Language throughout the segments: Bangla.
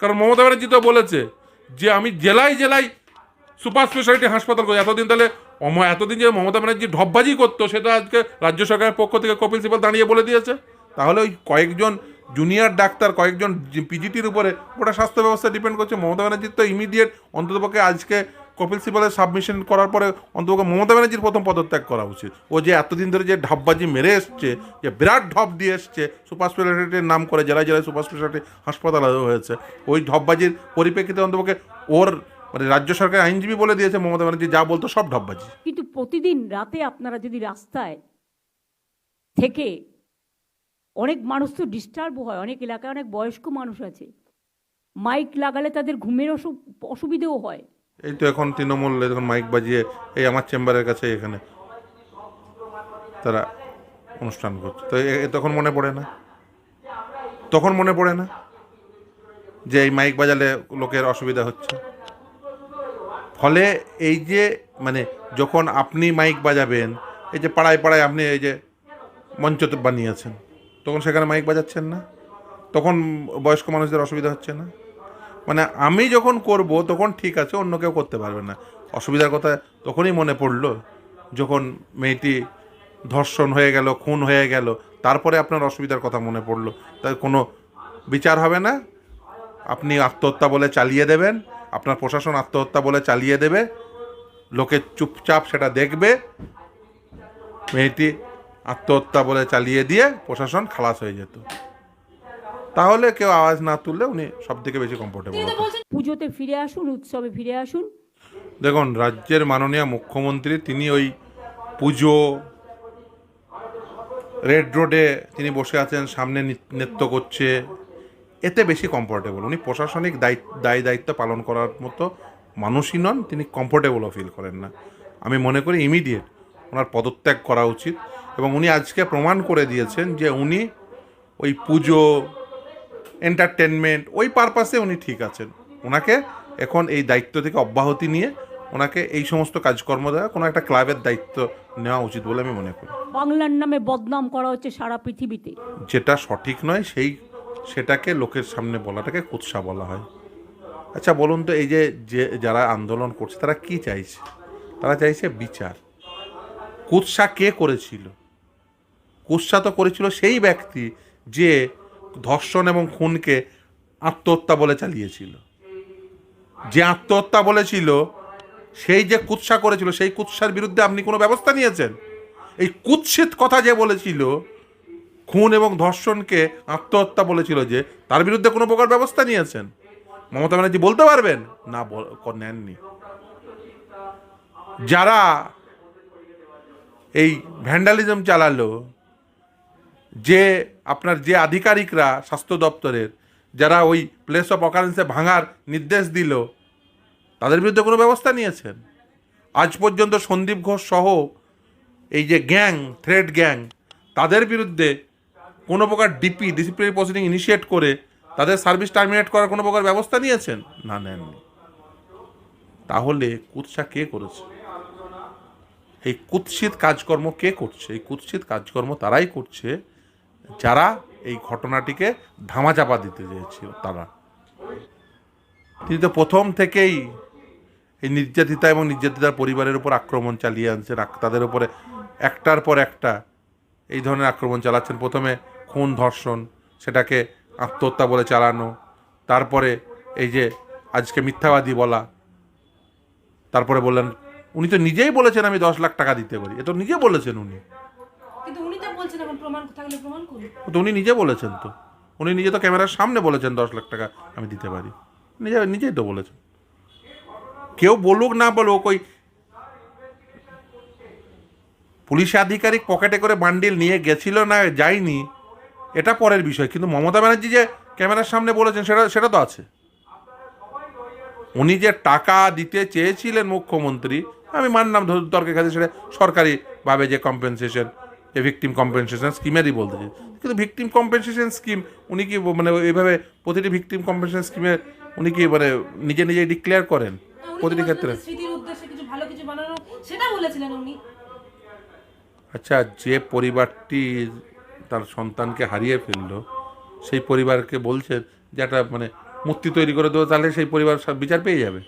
কারণ মমতা ব্যানার্জি তো বলেছে যে আমি জেলায় জেলায় সুপার স্পেশালিটি হাসপাতাল করি। এতদিন তাহলে এতদিন যে মমতা ব্যানার্জি ঢপবাজি করতো, সেটা আজকে রাজ্য সরকারের পক্ষ থেকে কপিল সিবাল দাঁড়িয়ে বলে দিয়েছে। তাহলে ওই কয়েকজন জুনিয়র ডাক্তার, কয়েকজন পিজিটির উপরে ওটা স্বাস্থ্য ব্যবস্থা ডিপেন্ড করছে। মমতা ব্যানার্জির তো ইমিডিয়েট অন্ততপক্ষে আজকে কপিল সিবালের সাবমিশন করার পরে অন্ততপক্ষে মমতা ব্যানার্জির প্রথম পদত্যাগ করা উচিত। ও যে এতদিন ধরে যে ঢপবাজি মেরে এসছে, যে বিরাট ঢপ দিয়ে এসছে, সুপার স্পেশালিটির নাম করে জেলায় জেলায় সুপার স্পেশালিটি হাসপাতাল হয়েছে। ওই ঢপবাজির পরিপ্রেক্ষিতে অন্তপক্ষে ওর মানে রাজ্য সরকার আইনজীবী বলে দিয়েছে মমতা ব্যানার্জি, যা বলতো সব ঢপবাজি। কিন্তু প্রতিদিন রাতে আপনারা যদি রাস্তায় থেকে অনেক মানুষ তো ডিস্টার্ব হয়, অনেক এলাকায় অনেক বয়স্ক মানুষ আছে মাইক লাগালে তাদের ঘুমের অসু- অসুবিধেও হয়। এই তো এখন তৃণমূল এখন মাইক বাজিয়ে এই আমার চেম্বারের কাছে এখানে তারা অনুষ্ঠান করছে। তো তখন মনে পড়ে না? তখন মনে পড়ে না যে এই মাইক বাজালে লোকের অসুবিধা হচ্ছে? ফলে এই যে মানে যখন আপনি মাইক বাজাবেন, এই যে পাড়ায় পাড়ায় আপনি এই যে মঞ্চ বানিয়েছেন, তখন সেখানে মাইক বাজাচ্ছেন না? তখন বয়স্ক মানুষদের অসুবিধা হচ্ছে না? মানে আমি যখন করব, তখন ঠিক আছে, অন্য কেউ করতে পারবে না। অসুবিধার কথা তখনই মনে পড়ল, যখন মেয়েটি ধর্ষণ হয়ে গেল, খুন হয়ে গেল, তারপরে আপনার অসুবিধার কথা মনে পড়ল। তাই কোনো বিচার হবে না? আপনি আত্মহত্যা বলে চালিয়ে দেবেন, আপনার প্রশাসন আত্মহত্যা বলে চালিয়ে দেবে, লোকে চুপচাপ সেটা দেখবে, মেয়েটি আত্মহত্যা বলে চালিয়ে দিয়ে প্রশাসন খালাস হয়ে যেত। তাহলে কেউ আওয়াজ না তুললে উনি সব থেকে বেশি কমফোর্টেবল পুজোতে ফিরে আসুন উৎসবে ফিরে আসুন। দেখুন রাজ্যের মাননীয় মুখ্যমন্ত্রী তিনি ওই পুজো রেড রোডে তিনি বসে আছেন সামনে নৃত্য করছে এতে বেশি কমফোর্টেবল উনি প্রশাসনিক দায়িত্ব দায় দায়িত্ব পালন করার মতো মানুষই নন তিনি কমফোর্টেবলও ফিল করেন না। আমি মনে করি ইমিডিয়েট ওনার পদত্যাগ করা উচিত। এবং উনি আজকে প্রমাণ করে দিয়েছেন যে উনি ওই পুজো এন্টারটেনমেন্ট ওই পারপাসে উনি ঠিক আছেন। ওনাকে এখন এই দায়িত্ব থেকে অব্যাহতি নিয়ে ওনাকে এই সমস্ত কাজকর্ম দেওয়া কোনো একটা ক্লাবের দায়িত্ব নেওয়া উচিত বলে আমি মনে করি। বাংলার নামে বদনাম করা হচ্ছে সারা পৃথিবীতে। যেটা সঠিক নয় সেই সেটাকে লোকের সামনে বলাটাকে কুৎসা বলা হয়। আচ্ছা বলুন তো এই যে যে যারা আন্দোলন করছে তারা কি চাইছে? তারা চাইছে বিচার। কুৎসা কে করেছিল? কুৎসা তো করেছিল সেই ব্যক্তি যে ধর্ষণ এবং খুনকে আত্মহত্যা বলে চালিয়েছিল। যে আত্মহত্যা বলেছিল, সেই যে কুৎসা করেছিল, সেই কুৎসার বিরুদ্ধে আপনি কোনো ব্যবস্থা নিয়েছেন? এই কুৎসিত কথা যে বলেছিল, খুন এবং ধর্ষণকে আত্মহত্যা বলেছিল যে, তার বিরুদ্ধে কোনো প্রকার ব্যবস্থা নিয়েছেন? মমতা ব্যানার্জি বলতে পারবেন? না নেননি। যারা এই ভ্যান্ডালিজম চালালো যে আপনার যে আধিকারিকরা স্বাস্থ্য দপ্তরের, যারা ওই প্লেস অফ অকারেন্সে ভাঙার নির্দেশ দিল, তাদের বিরুদ্ধে কোনো ব্যবস্থা নিয়েছেন? আজ পর্যন্ত সন্দীপ ঘোষ সহ এই যে গ্যাং থ্রেড গ্যাং তাদের বিরুদ্ধে কোনো প্রকার ডিপি ডিসিপ্লিনারি প্রসিডিং ইনিশিয়েট করে তাদের সার্ভিস টার্মিনেট করার কোনো প্রকার ব্যবস্থা নিয়েছেন? না, নেননি। তাহলে কুৎসা কে করেছে? এই কুৎসিত কাজকর্ম কে করছে? এই কুৎসিত কাজকর্ম তারাই করছে। যারা এই ঘটনাটিকে ধামাচাপা দিতে চেয়েছিল, তারা। তিনি তো প্রথম থেকেই এই নির্যাতিতা এবং নির্যাতিতার পরিবারের উপর আক্রমণ চালিয়ে আনছেন। তাদের উপরে একটার পর একটা এই ধরনের আক্রমণ চালাচ্ছেন। প্রথমে খুন ধর্ষণ, সেটাকে আত্মহত্যা বলে চালানো, তারপরে এই যে আজকে মিথ্যাবাদী বলা, তারপরে বললেন, উনি তো নিজেই বলেছেন আমি দশ লাখ টাকা দিতে পারি। এ তো নিজে বলেছেন উনি। বলছেন এখন প্রমাণ থাকলে প্রমাণ করুন। তো উনি নিজে বলেছেন তো। উনি নিজে তো ক্যামেরার সামনে বলেছেন দশ লাখ টাকা আমি দিতে পারি। নিজে, নিজেই তো বলেছেন। কেউ বলুক না বলুক, ওই পুলিশ আধিকারিক পকেটে করে বান্ডিল নিয়ে গেছিল না, যায়নি, এটা পরের বিষয়। কিন্তু মমতা ব্যানার্জি যে ক্যামেরার সামনে বলেছেন, সেটা সেটা তো আছে। উনি যে টাকা দিতে চেয়েছিলেন মুখ্যমন্ত্রী, আমি মানলাম তর্কের কাছে সেটা সরকারিভাবে যে কম্পেনসেশন এ ভিকটিম কম্পেনসেশন স্কিমেরই বলতে চাই কিন্তু ভিকটিম কম্পেনসেশন স্কিম উনি কি মানে এইভাবে প্রতিটি ভিকটিম কম্পেনসেশন স্কিমে উনি কি মানে নিজে নিজে ডিক্লেয়ার করেন? প্রতিটি ক্ষেত্রে? যে আচ্ছা যে পরিবারটি তার সন্তানকে হারিয়ে ফেলল সেই পরিবারকে বলছেন যে একটা মানে মূর্তি তৈরি করে দেবো তাহলে সেই পরিবার সব বিচার পেয়ে যাবে।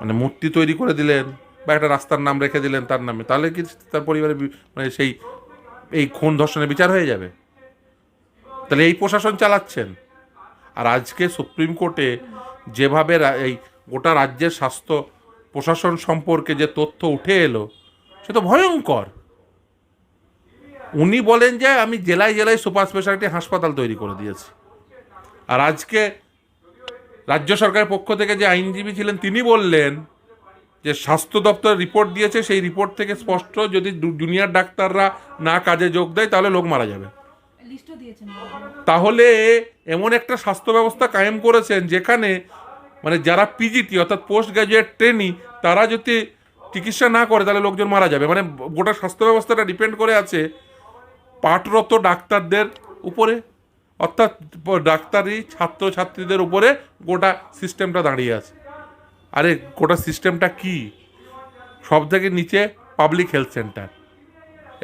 মানে মূর্তি তৈরি করে দিলেন। বা একটা রাস্তার নাম রেখে দিলেন তার নামে, তাহলে কি তার পরিবারে মানে সেই, এই খুন ধর্ষণের বিচার হয়ে যাবে? তাহলে এই প্রশাসন চালাচ্ছেন। আর আজকে সুপ্রিম কোর্টে যেভাবে এই গোটা রাজ্যের স্বাস্থ্য প্রশাসন সম্পর্কে যে তথ্য উঠে এলো, সে তো ভয়ঙ্কর। উনি বলেন যে, আমি জেলায় জেলায় সুপার স্পেশালিটি হাসপাতাল তৈরি করে দিয়েছি। আর আজকে রাজ্য সরকারের পক্ষ থেকে যে আইনজীবী ছিলেন, তিনি বললেন যে স্বাস্থ্য দপ্তর রিপোর্ট দিয়েছে সেই রিপোর্ট থেকে স্পষ্ট যদি জুনিয়র ডাক্তাররা না কাজে যোগ দেয় তাহলে লোক মারা যাবে। তাহলে এমন একটা স্বাস্থ্য ব্যবস্থা কায়েম করেছেন যেখানে মানে যারা পিজিটি অর্থাৎ পোস্ট গ্রাজুয়েট ট্রেনি তারা যদি চিকিৎসা না করে তাহলে লোকজন মারা যাবে। মানে গোটা স্বাস্থ্য ব্যবস্থাটা ডিপেন্ড করে আছে পাঠরত ডাক্তারদের উপরে অর্থাৎ ডাক্তারি ছাত্রছাত্রীদের উপরে গোটা সিস্টেমটা দাঁড়িয়ে আছে। আরে গোটা সিস্টেমটা কি? সব থেকে নিচে পাবলিক হেলথ সেন্টার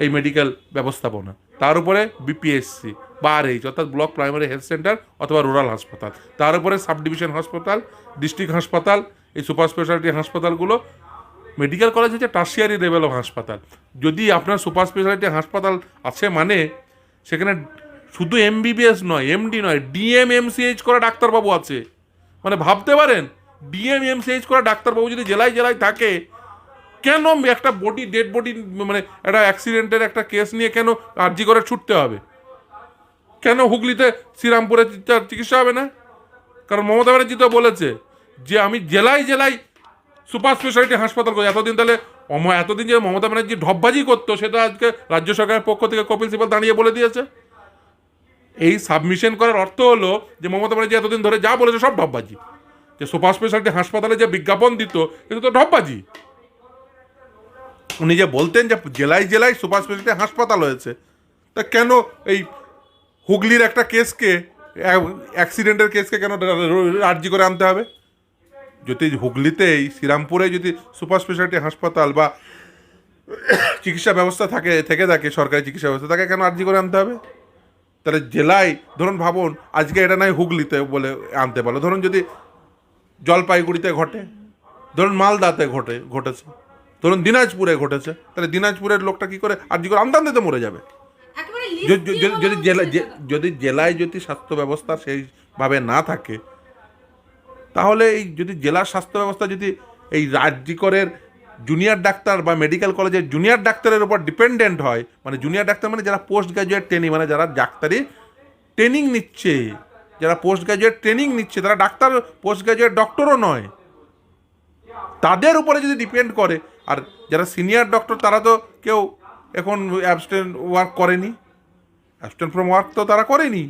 এই মেডিকেল ব্যবস্থাপনা। তার উপরে বিপিএসসি বা আরএইচ অর্থাৎ ব্লক প্রাইমারি হেলথ সেন্টার অথবা রুরাল হাসপাতাল। তার উপরে সাব ডিভিশন হাসপাতাল ডিস্ট্রিক্ট হাসপাতাল, এই সুপার স্পেশালিটি হাসপাতালগুলো। মেডিকেল কলেজ হচ্ছে টার্সিয়ারি লেভেল অফ হাসপাতাল। যদি আপনার সুপার স্পেশালিটি হাসপাতাল আছে মানে সেখানে শুধু এমবিবিএস নয় এমডি নয় ডিএম এমসিএইচ করা ডাক্তারবাবু আছে। মানে ভাবতে পারেন ডিএম এমসিএইচ করা ডাক্তারবাবু যদি জেলায় জেলায় থাকে, কেন একটা বডি ডেড বডি মানে একটা অ্যাক্সিডেন্টের একটা কেস নিয়ে কেন আর্জি করে ছুটতে হবে? কেন হুগলিতে শ্রীরামপুরে চিকিৎসা হবে না? কারণ মমতা ব্যানার্জি তো বলেছে যে আমি জেলায় জেলায় সুপার স্পেশালিটি হাসপাতাল করি। এতদিন তাহলে এতদিন যে মমতা ব্যানার্জি ঢপবাজি করতো, সেটা আজকে রাজ্য সরকারের পক্ষ থেকে কপিল সিবাল দাঁড়িয়ে বলে দিয়েছে। এই সাবমিশন করার অর্থ হলো যে মমতা ব্যানার্জি এতদিন ধরে যা বলেছে সব ঢপবাজি। যে সুপার স্পেশালিটি হাসপাতালে যে বিজ্ঞাপন দিত, এটা তো ঢপবাজি। উনি যে বলতেন যে জেলায় জেলায় সুপার স্পেশালিটি হাসপাতাল হয়েছে, তা কেন এই হুগলির একটা কেসকে অ্যাক্সিডেন্টের কেসকে কেন আর্জি করে আনতে হবে? যদি হুগলিতে এই শ্রীরামপুরে যদি সুপার স্পেশালিটি হাসপাতাল বা চিকিৎসা ব্যবস্থা থাকে, থেকে থাকে, সরকারি চিকিৎসা ব্যবস্থা তাকে কেন আর্জি করে আনতে হবে? তাহলে জেলায়, ধরুন ভাবুন, আজকে এটা নয় হুগলিতে বলে আনতে পারল। ধরুন যদি জলপাইগুড়িতে ঘটে। ধরুন মালদাতে ঘটে ঘটেছে। ধরুন দিনাজপুরে ঘটেছে। তাহলে দিনাজপুরের লোকটা কি করে? আর্জি করে আমদান দিতে মরে যাবে? যদি যদি- যদি জেলা যে- যদি জেলায় যদি স্বাস্থ্য ব্যবস্থা সেইভাবে না থাকে তাহলে এই যদি জেলার স্বাস্থ্য ব্যবস্থা যদি এই রাজ্যিকরের জুনিয়র ডাক্তার বা মেডিকেল কলেজের জুনিয়র ডাক্তারের উপর ডিপেন্ডেন্ট হয় মানে জুনিয়র ডাক্তার মানে যারা পোস্ট গ্রাজুয়েট ট্রেনিং মানে যারা ডাক্তারি ট্রেনিং নিচ্ছে যারা পোস্ট গ্রাজুয়েট ট্রেনিং নিচ্ছে, তারা ডাক্তার, পোস্ট গ্রাজুয়েট ডক্টরও নয়। তাদের উপরে যদি ডিপেন্ড করে, আর যারা সিনিয়র ডক্টর, তারা তো কেউ এখন অ্যাবস্টেন্ট ওয়ার্ক করেনি। অ্যাবস্টেন্ট ফ্রম ওয়ার্ক তো তারা করেনি।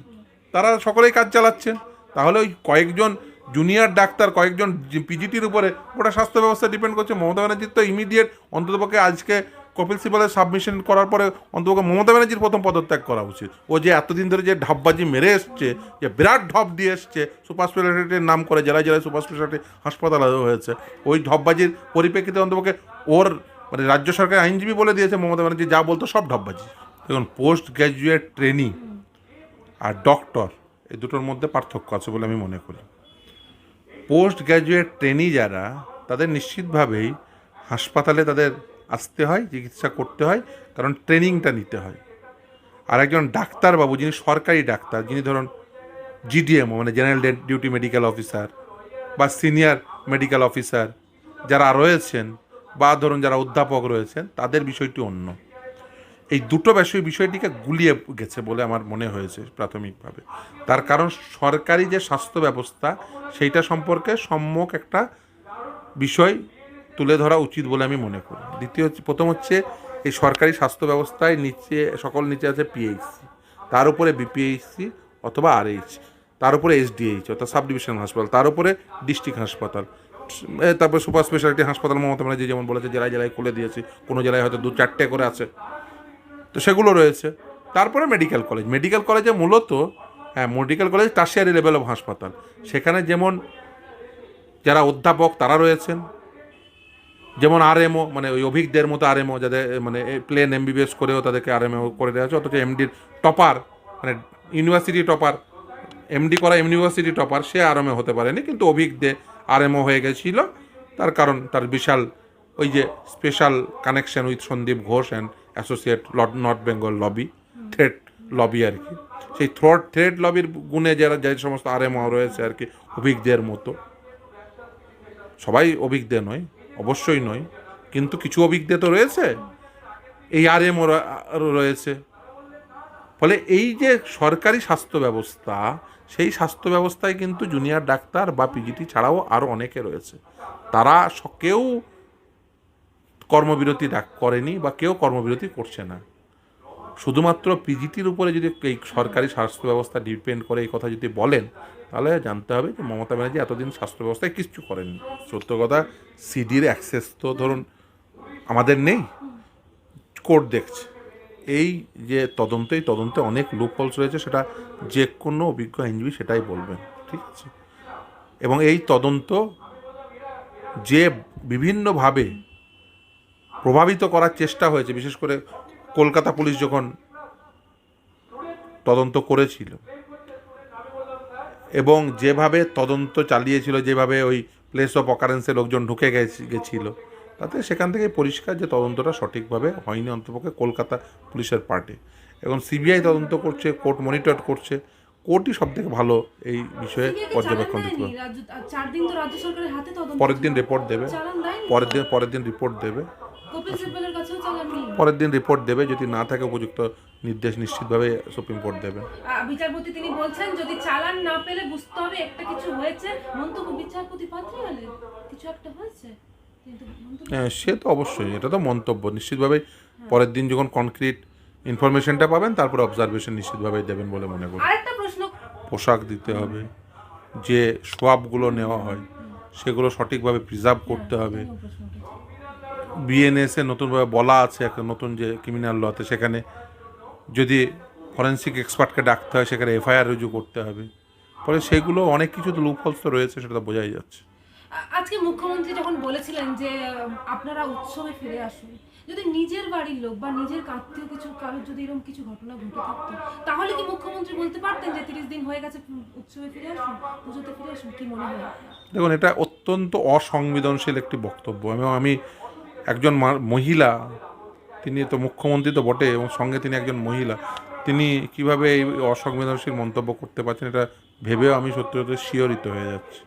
তারা সকলেই কাজ চালাচ্ছেন তাহলে ওই কয়েকজন জুনিয়র ডাক্তার, কয়েকজন পিজিটির উপরে ওটা স্বাস্থ্য ব্যবস্থা ডিপেন্ড করছে। মমতা ব্যানার্জির তো ইমিডিয়েট অন্ততপক্ষে আজকে কপিল সিবালের সাবমিশন করার পরে অন্ততপক্ষে মমতা ব্যানার্জির প্রথম পদত্যাগ করা উচিত। ও যে এতদিন ধরে যে ঢপবাজি মেরে এসছে, যে বিরাট ঢপ দিয়ে এসছে, সুপার স্পেশালিটির নাম করে জেলায় জেলায় সুপার স্পেশালিটি হাসপাতাল হয়েছে। ওই ঢপবাজির পরিপ্রেক্ষিতে অন্তপক্ষে ওর মানে রাজ্য সরকার আইনজীবী বলে দিয়েছে মমতা ব্যানার্জি, যা বলতো সব ঢপবাজি দেখুন, পোস্ট গ্র্যাজুয়েট ট্রেনিং আর ডক্টর, এই দুটোর মধ্যে পার্থক্য আছে বলে আমি মনে করি। পোস্ট গ্র্যাজুয়েট ট্রেনি যারা, তাদের নিশ্চিতভাবেই হাসপাতালে তাদের আসতে হয়, চিকিৎসা করতে হয়, কারণ ট্রেনিংটা নিতে হয়। আর একজন ডাক্তারবাবু যিনি সরকারি ডাক্তার, যিনি ধরুন জিডিএমও মানে জেনারেল ডিউটি মেডিকেল অফিসার বা সিনিয়র মেডিকেল অফিসার যারা রয়েছেন বা ধরুন যারা অধ্যাপক রয়েছেন, তাদের বিষয়টি অন্য। এই দুটো বিষয়, বিষয়টিকে গুলিয়ে গেছে বলে আমার মনে হয়েছে প্রাথমিকভাবে। তার কারণ সরকারি যে স্বাস্থ্য ব্যবস্থা, সেইটা সম্পর্কে সম্যক একটা বিষয় তুলে ধরা উচিত বলে আমি মনে করি। দ্বিতীয় হচ্ছে, প্রথম হচ্ছে, এই সরকারি স্বাস্থ্য ব্যবস্থায় নিচে, সকল নিচে আছে পিএইচসি তার উপরে বিপিএইচসি অথবা আরএইচ তার উপরে এসডিএইচ অর্থাৎ সাব ডিভিশন হাসপাতাল, তার উপরে ডিস্ট্রিক্ট হাসপাতাল। তারপরে সুপার স্পেশালিটি হাসপাতাল মমতা ব্যানার্জি যেমন বলেছে, জেলায় জেলায় খুলে দিয়েছি, কোনো জেলায় হয়তো দু চারটে করে আছে। তো সেগুলো রয়েছে। তারপরে মেডিকেল কলেজ। মেডিকেল কলেজে মূলত হ্যাঁ medical college tertiary level of হাসপাতাল। সেখানে যেমন যারা অধ্যাপক তারা রয়েছেন যেমন আরএমও মানে ওই অভিজ্ঞদের মতো আরএমও যাদের মানে প্লেন এমবিবিএস করেও তাদেরকে আর আরএমও করে দেওয়া হচ্ছে, অথচ এমডির টপার মানে ইউনিভার্সিটি টপার এমডি করা ইউনিভার্সিটি টপার সে আরএমএ হতে পারেনি, কিন্তু অভিজ্ঞ দে আরএমও হয়ে গেছিল। তার কারণ, তার বিশাল, ওই যে special connection with Sandip Ghosh and associate North Bengal lobby thread lobby আর কি। সেই থ্রড থ্রেড লবির গুণে যারা, যে সমস্ত আরএমও রয়েছে আর কি, অভিজ্ঞদের মতো। সবাই অভিজ্ঞ নয়। অবশ্যই নয়। কিন্তু কিছু অভিজ্ঞ তো রয়েছে। এই আরএমও রয়েছে। ফলে এই যে সরকারি স্বাস্থ্য ব্যবস্থা, সেই স্বাস্থ্য ব্যবস্থায় কিন্তু জুনিয়র ডাক্তার বা পিজিটি ছাড়াও আরও অনেকে রয়েছে। তারা কেউ কর্মবিরতি ডাক করেনি বা কেউ কর্মবিরতি করছে না। শুধুমাত্র পিজিটির উপরে যদি এই সরকারি স্বাস্থ্য ব্যবস্থা ডিপেন্ড করে, এই কথা যদি বলেন তাহলে জানতে হবে যে মমতা ব্যানার্জি এতদিন স্বাস্থ্য ব্যবস্থায় কিচ্ছু করেননি। সত্য কথা, সিডির অ্যাক্সেস তো ধরুন আমাদের নেই। কোর্ট দেখছে। এই যে তদন্ত, এই তদন্তে অনেক লুপহোলস রয়েছে, সেটা যে কোনো অভিজ্ঞ আইনজীবী সেটাই বলবেন, ঠিক আছে? এবং এই তদন্ত যে বিভিন্নভাবে প্রভাবিত করার চেষ্টা হয়েছে, বিশেষ করে কলকাতা পুলিশ যখন তদন্ত করেছিল এবং যেভাবে তদন্ত চালিয়েছিল যেভাবে ওই প্লেস অফ অকারেন্সে লোকজন ঢুকে গেছে গেছিল তাতে সেখান থেকে পরিষ্কার যে তদন্তটা সঠিকভাবে হয়নি অন্তপক্ষে কলকাতা পুলিশের পার্টে এবং সিবিআই তদন্ত করছে কোর্ট মনিটর করছে কোর্টই সব থেকে ভালো এই বিষয়ে পর্যবেক্ষণ দিতে তদন্ত পরের দিন রিপোর্ট দেবে। পরের দিন পরের দিন রিপোর্ট দেবে। পরের দিন রিপোর্ট দেবে যদি না থাকে উপযুক্ত নির্দেশ নিশ্চিতভাবে সুপ্রিম কোর্ট দেবে। বিচারপতি তিনি বলছেন যদি চালান না পেলে বুঝতে হবে একটা কিছু হয়েছে। মন্তব্য বিচারপতি পাত্রী হলে কিছু একটা হয়েছে? হ্যাঁ সে তো অবশ্যই এটা তো মন্তব্য। নিশ্চিতভাবে পরের দিন যখন কনক্রিট ইনফরমেশনটা পাবেন তারপরে অবজারভেশন নিশ্চিতভাবে দেবেন বলে মনে করি। আরেকটা প্রশ্ন। পোশাক দিতে হবে যে সোয়াবগুলো নেওয়া হয় সেগুলো সঠিকভাবে প্রিজার্ভ করতে হবে। বিএনএসে নতুনভাবে বলা আছে একটা নতুন যে ক্রিমিনাল লতে সেখানে যদি ফরেন্সিক এক্সপার্টকে ডাকতে হয় সেখানে এফআইআর রুজু করতে হবে। ফলে সেগুলো অনেক কিছু তো লুপহলস তো রয়েছে সেটা তো বোঝাই যাচ্ছে। আজকে মুখ্যমন্ত্রী যখন বলেছিলেন যে আপনারা উৎসবে ফিরে আসুন যদি নিজের বাড়ির লোক বা নিজের আত্মীয় কিছু কারোর যদি এরকম কিছু ঘটনা ঘটে থাকতো তাহলে কি মুখ্যমন্ত্রী বলতে পারতেন যে তিরিশ দিন হয়ে গেছে উৎসবে ফিরে আসুন পুজোতে ফিরে আসুন কি মনে হয়? দেখুন এটা অত্যন্ত অসংবেদনশীল একটি বক্তব্য। এবং আমি একজন মহিলা তিনি তো মুখ্যমন্ত্রী তো বটে এবং সঙ্গে তিনি একজন মহিলা। তিনি কীভাবে এই অসংবেদনশীল মন্তব্য করতে পারছেন এটা ভেবেও আমি সত্যি সত্যি শিহরিত হয়ে যাচ্ছি।